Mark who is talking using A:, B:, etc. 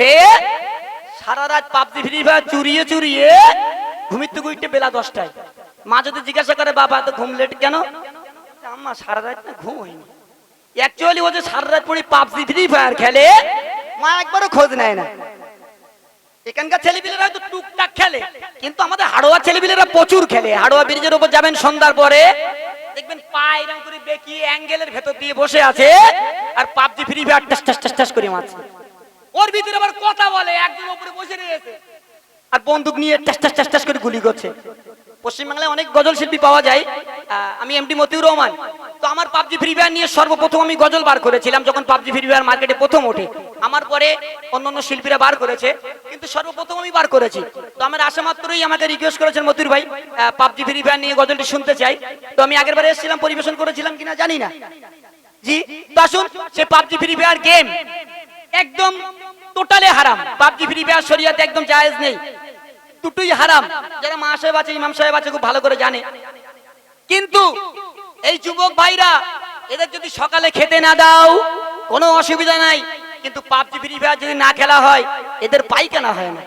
A: ওঠে সারা রাত পাবজি, ফ্রি ফায়ার চুরিয়ে চুরিয়ে ঘুমিতে গুইতে বেলা দশটায়। মা যদি জিজ্ঞাসা করে, বাবা তো ঘুম লেট কেন? আম্মা, সারা রাত না ঘুম হয়নি। অ্যাকচুয়ালি ও যে সারা রাত পড়ে পাবজি, ফ্রি ফায়ার খেলে, মা একবারও খোঁজ নেয় না। এখানকার ছেলেপিলেরা হয়তো টুকটাক খেলে, কিন্তু আমাদের হাড়োয়া ছেলেপিলেরা প্রচুর খেলে। হাড়োয়া ব্রিজের উপর যাবেন সন্ধ্যার পরে, দেখবেন পা এরকম করে বেঁকিয়ে অ্যাঙ্গেলের ভেতর দিয়ে বসে আছে, আর পাবজি, ফ্রি ফায়ার টাস টাস টাস টাস করে মারছে। ওর ভিতরে আবার কথা বলে একজন উপরে বসে রয়েছে। আর বন্দুক নিয়ে টাস টাস টাস টাস করে গুলি করছে। পশ্চিমবাংলায় অনেক গজল শিল্পী পাওয়া যায়। আমি এমডি মতিউর রহমান। তো আমার পাবজি ফ্রি ফায়ার নিয়ে সর্বপ্রথম আমি গজল বার করেছিলাম যখন পাবজি ফ্রি ফায়ার মার্কেটে প্রথম ওঠে। আমার পরে অন্যান্য শিল্পীরা বার করেছে, কিন্তু সর্বপ্রথম আমি বার করেছি। তো আমার আশা মাত্রই আমাকে রিকোয়েস্ট করেছেন মতিউর ভাই পাবজি ফ্রি ফায়ার নিয়ে গজলটি শুনতে চাই। তো আমি আগের বারে এসেছিলাম, পরিবেশন করেছিলাম কিনা জানি না। জি, তো আসুন, সে পাবজি ফ্রি ফায়ার গেম একদম টোটালে হারাম। পাবজি ফ্রি ফায়ার শরিয়াতে একদম জায়েজ নেই। দুটোই হারাম। যারা মা সাহেব আছে, ইমাম সাহেব আছে, খুব ভালো করে জানে। কিন্তু এই যুবক ভাইরা, এদের যদি সকালে খেতে না দাও, কোনো অসুবিধা নাই। কিন্তু পাবজি ফ্রি ফায়ার যদি না খেলা হয়, এদের পাইখানা হয় না।